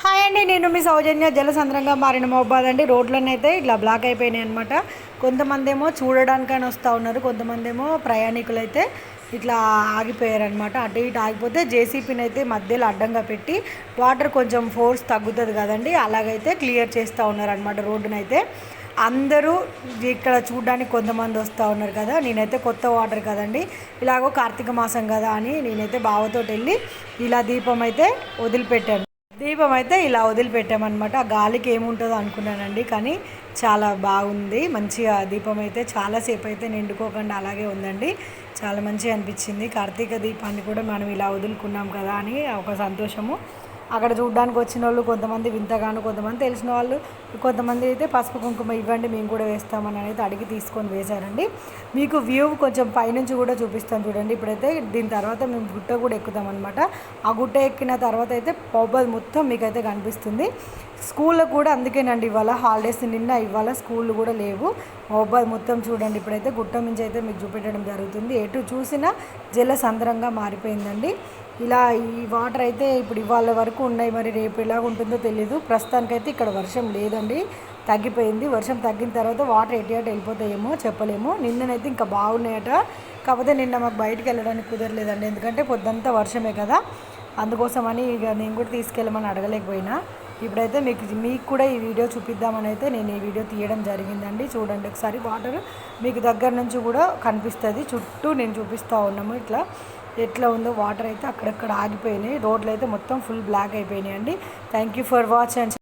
Hi అండి నేను మీ సౌజన్య. జలసంద్రంగా మారిన మహబాద్ అండి. రోడ్లన్నీ అయితే ఇట్లా బ్లాక్ అయిపోయినాయి అనమాట కొంతమంది ఏమో చూడడానికని వస్తూ ఉన్నారు కొంతమంది ఏమో ప్రయాణికులు అయితే ఇట్లా ఆగిపోయారనమాట అటు ఇటు ఆగిపోతే జేసీపీని అయితే మధ్యలో అడ్డంగా పెట్టి వాటర్ కొంచెం ఫోర్స్ తగ్గుతుంది కదండి అలాగైతే క్లియర్ చేస్తూ ఉన్నారనమాట రోడ్డునైతే. అందరూ ఇక్కడ చూడడానికి కొంతమంది వస్తూ ఉన్నారు కదా నేనైతే కొత్త వాటర్ కదండి ఇలాగో కార్తీక మాసం కదా అని నేనైతే బావతో వెళ్ళి ఇలా దీపం అయితే వదిలిపెట్టాను. దీపం అయితే ఇలా వదిలిపెట్టామన్నమాట. ఆ గాలికి ఏముంటుందో అనుకున్నానండి కానీ చాలా బాగుంది. మంచిగా దీపం అయితే చాలాసేపు అయితే నిండుకోకుండా అలాగే ఉందండి. చాలా మంచిగా అనిపించింది. కార్తీక దీపాన్ని కూడా మనం ఇలా వదులుకున్నాం కదా అని ఒక సంతోషము. అక్కడ చూడడానికి వచ్చిన వాళ్ళు కొంతమంది వింతగాను కొంతమంది తెలిసిన వాళ్ళు కొంతమంది అయితే పసుపు కుంకుమ ఇవ్వండి మేము కూడా వేస్తామని అయితే అడిగి తీసుకొని వేశారండి. మీకు వ్యూ కొంచెం పైనుంచి కూడా చూపిస్తాను చూడండి. ఇప్పుడైతే దీని తర్వాత మేము గుట్ట కూడా ఎక్కుతామన్నమాట ఆ గుట్ట ఎక్కిన తర్వాత అయితే పొబ్బది మొత్తం మీకైతే కనిపిస్తుంది. స్కూల్లో కూడా అందుకేనండి ఇవాళ హాలిడేస్ నిన్న ఇవాళ స్కూళ్ళు కూడా లేవు. మొబైల్ మొత్తం చూడండి. ఇప్పుడైతే గుట్ట నుంచి అయితే మీకు చూపెట్టడం జరుగుతుంది. ఎటు చూసినా జల సంద్రంగా మారిపోయిందండి. ఇలా ఈ వాటర్ అయితే ఇప్పుడు ఇవాళ వరకు ఉన్నాయి. మరి రేపు ఎలా ఉంటుందో తెలియదు ప్రస్తుతానికైతే ఇక్కడ వర్షం లేదండి. తగ్గిపోయింది. వర్షం తగ్గిన తర్వాత వాటర్ ఎటు అటు వెళ్ళిపోతాయేమో చెప్పలేము. నిన్ననైతే ఇంకా బాగున్నాయట. కాకపోతే నిన్న మాకు బయటికి వెళ్ళడానికి కుదరలేదండి. ఎందుకంటే పొద్దంతా వర్షమే కదా. అందుకోసమని ఇక నేను కూడా తీసుకెళ్ళమని అడగలేకపోయినా. ఇప్పుడైతే మీకు మీకు కూడా ఈ వీడియో చూపిద్దామని అయితే నేను ఈ వీడియో తీయడం జరిగిందండి. చూడండి ఒకసారి వాటర్ మీకు దగ్గర నుంచి కూడా కనిపిస్తుంది. చుట్టూ నేను చూపిస్తూ ఉన్నాము ఇట్లా. ఎట్లా ఉందో వాటర్ అయితే అక్కడక్కడ ఆగిపోయినాయి. రోడ్లు అయితే మొత్తం ఫుల్ బ్లాక్ అయిపోయినాయి అండి thank you for watch and